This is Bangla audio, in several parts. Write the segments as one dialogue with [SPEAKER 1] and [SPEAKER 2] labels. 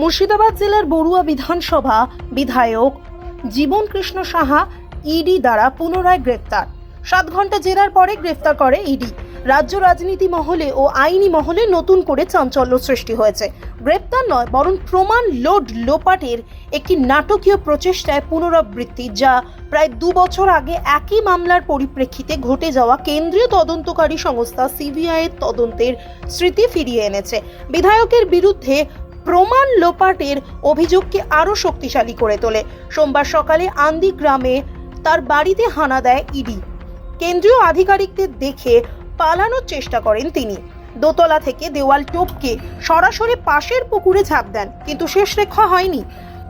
[SPEAKER 1] মুর্শিদাবাদ জেলার বড়ুয়া বিধানসভা বিধায়ক জীবন কৃষ্ণ সাহা ইডি দ্বারা পুনরায় গ্রেপ্তার সাত ঘণ্টা জেরার পরে গ্রেফতার করে ইডি। রাজ্য রাজনীতি মহলে ও আইনি মহলে নতুন করে চাঞ্চল্য সৃষ্টি হয়েছে। গ্রেপ্তার নয়, বরং প্রমাণ লোড লোপাটের একটি নাটকীয় প্রচেষ্টায় পুনরাবৃত্তি, যা প্রায় দু বছর আগে একই মামলার পরিপ্রেক্ষিতে ঘটে যাওয়া কেন্দ্রীয় তদন্তকারী সংস্থা সিবিআই এর তদন্তের স্মৃতি ফিরিয়ে এনেছে। বিধায়কের বিরুদ্ধে প্রমাণ লোপাটের অভিযোগকে আরও শক্তিশালী করে তোলে। সোমবার সকালে আন্দি গ্রামে তার বাড়িতে হানা দেয় ইডি। কেন্দ্রীয় আধিকারিকদের দেখে পালানোর চেষ্টা করেন তিনি। দোতলা থেকে দেওয়াল টোপকে সরাসরি পাশের পুকুরে ঝাঁপ দেন, কিন্তু শেষ রেখা হয়নি।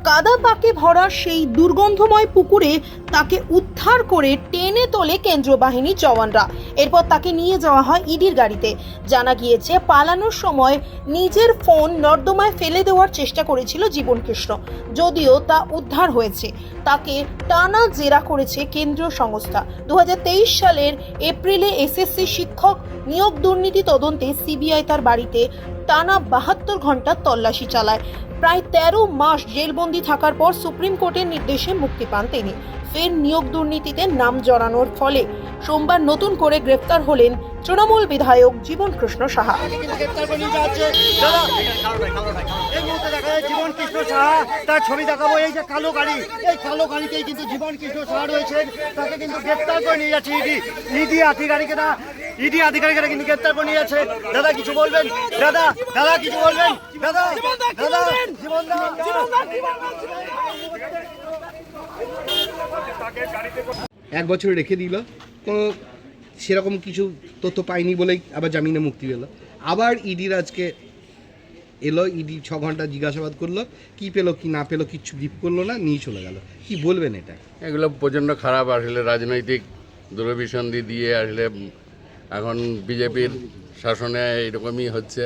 [SPEAKER 1] কাদা পাকে ভরা সেই দুর্গন্ধময় পুকুরে তাকে উদ্ধার করে টেনে তোলে কেন্দ্রীয় বাহিনীর জওয়ানরা। এরপর তাকে নিয়ে যাওয়া হয় ইডির গাড়িতে। জানা গিয়েছে, পালানোর সময় নিজের ফোন নর্দমায় ফেলে দেওয়ার চেষ্টা করেছিল জীবন কৃষ্ণ যদিও তা উদ্ধার হয়েছে। তাকে টানা জেরা করেছে কেন্দ্রীয় সংস্থা। দু হাজার তেইশ সালের এপ্রিলে এসএসসি শিক্ষক নিয়োগ দুর্নীতি তদন্তে সিবিআই তার বাড়িতে টানা বাহাত্তর ঘণ্টা তল্লাশি চালায়। প্রায় তেরো মাস জেলবন্দি থাকার পর সুপ্রিম কোর্টের নির্দেশে মুক্তি পান তিনি। ফের নিয়োগ দুর্নীতিতে নাম জড়ানোর ফলে সোমবার নতুন করে গ্রেফতার হলেন তৃণমূল বিধায়ক জীবন কৃষ্ণ সাহা।
[SPEAKER 2] গ্রেপ্তার করে নিয়ে যাচ্ছে দাদা এই মুহূর্তে দেখা যায় জীবন কৃষ্ণ সাহা, তার ছবি দেখাবো, এই যে কালো গাড়ি, এই কালো গাড়িতেই কিন্তু জীবন কৃষ্ণ সাহা রয়েছেন। তাকে কিন্তু গ্রেপ্তার করে নিয়ে যাচ্ছে ইডি। ইডি ইডি আধিকারিকরা কিন্তু গ্রেপ্তার করে নিয়ে যাচ্ছে দাদা কিছু বলবেন? দাদা দাদা কিছু বলবেন? দাদা দাদা জীবন
[SPEAKER 3] এক বছর রেখে দিল। কোনো সেরকম কিছু তথ্য পাইনি বলেই আবার জামিনে মুক্তি পেল। আবার ইডির আজকে এলো ইডি ছ ঘণ্টা জিজ্ঞাসাবাদ করল কি পেল কি না পেল কিচ্ছু ব্রিফ করল না নিয়ে চলে গেল। কি বলবেন এটা?
[SPEAKER 4] এগুলো প্রচণ্ড খারাপ। আসলে রাজনৈতিক দূরভিসন্ধি দিয়ে আসলে এখন বিজেপির শাসনে এরকমই হচ্ছে।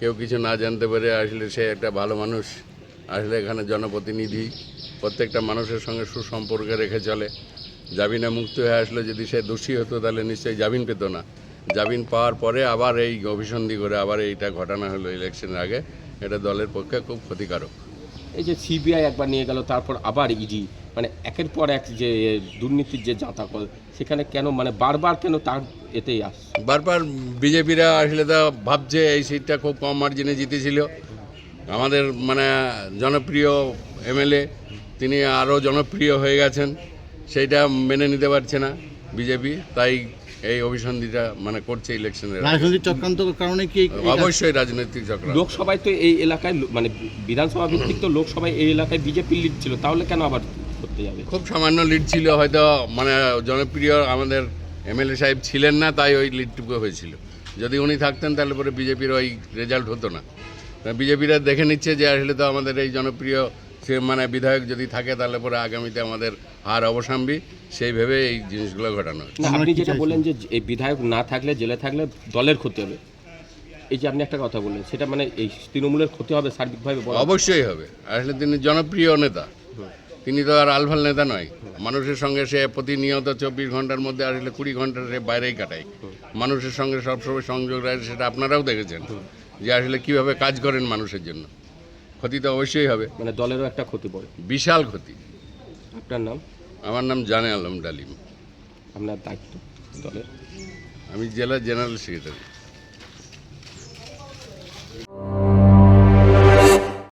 [SPEAKER 4] কেউ কিছু না জানতে পারে আসলে সে একটা ভালো মানুষ। আসলে এখানে জনপ্রতিনিধি, প্রত্যেকটা মানুষের সঙ্গে সুসম্পর্ক রেখে চলে। জামিনে মুক্ত হয়ে আসলে যদি সে দোষী হতো তাহলে নিশ্চয়ই জামিন পেত না। জামিন পাওয়ার পরে আবার এই অভিসন্ধি করে আবার এইটা ঘটনা হলো ইলেকশনের আগে। এটা দলের পক্ষে খুব ক্ষতিকারক।
[SPEAKER 5] এই যে সিবিআই একবার নিয়ে গেল, তারপর আবার ইডি মানে একের পর এক যে দুর্নীতির যে জাঁতাকল, সেখানে কেন মানে বারবার কেন তার এতেই আসছে?
[SPEAKER 4] বারবার বিজেপিরা আসলে তো ভাবছে, এই সিটটা খুব কম মার্জিনে জিতেছিল। আমাদের মানে জনপ্রিয় এমএলএ, তিনি আরও জনপ্রিয় হয়ে গেছেন, সেইটা মেনে নিতে পারছে না। বিজেপি তাই এই অভিসন্ধিটা মানে করছে ইলেকশনের
[SPEAKER 6] রাজনৈতিক চক্রান্তর কারণে কি
[SPEAKER 4] অবশ্যই রাজনৈতিক চক্র
[SPEAKER 5] লোকসভায় তো এই এলাকায় মানে বিধানসভা ভিত্তিক তো লোকসভায় এই এলাকায় বিজেপি লিড ছিল তাহলে কেন আবার করতে যাবে?
[SPEAKER 4] খুব সামান্য লিড ছিল হয়তো মানে জনপ্রিয় আমাদের এমএলএ সাহেব ছিলেন না তাই ওই লিডটুকু হয়েছিল। যদি উনি থাকতেন তাহলে পরে বিজেপির ওই রেজাল্ট হতো না। বিজেপিরা দেখে নিচ্ছে যে আসলে তো আমাদের এই জনপ্রিয় সে মানে বিধায়ক যদি থাকে তাহলে পরে আগামীতে আমাদের হার অবসাম্বী। সেই ভেবে এই জিনিসগুলো ঘটানো
[SPEAKER 5] আপনি যেটা বললেন যে এই বিধায়ক না থাকলে জেলে থাকলে দলের ক্ষতি হবে। এই যে আপনি একটা কথা বললেন সেটা মানে এই তৃণমূলের ক্ষতি হবে সার্বিকভাবে বলা
[SPEAKER 4] অবশ্যই হবে। আসলে তিনি জনপ্রিয় নেতা। তিনি তো আর আলফাল নেতা নয়। মানুষের সঙ্গে সে প্রতিনিয়ত চব্বিশ ঘণ্টার মধ্যে আসলে কুড়ি ঘণ্টা সে বাইরেই কাটায়। মানুষের সঙ্গে সবসময় সংযোগ রাখে সেটা আপনারাও দেখেছেন। যে আসলে কীভাবে কাজ করেন মানুষের জন্য। ক্ষতি তো অবশ্যই হবে।
[SPEAKER 5] মানে দলেরও একটা ক্ষতি পড়ে।
[SPEAKER 4] বিশাল ক্ষতি।
[SPEAKER 5] আপনার নাম?
[SPEAKER 4] আমার নাম জানে আলম ডালিম।
[SPEAKER 5] আপনার দায়িত্ব দলের?
[SPEAKER 4] আমি জেলা জেনারেল সেক্রেটারি।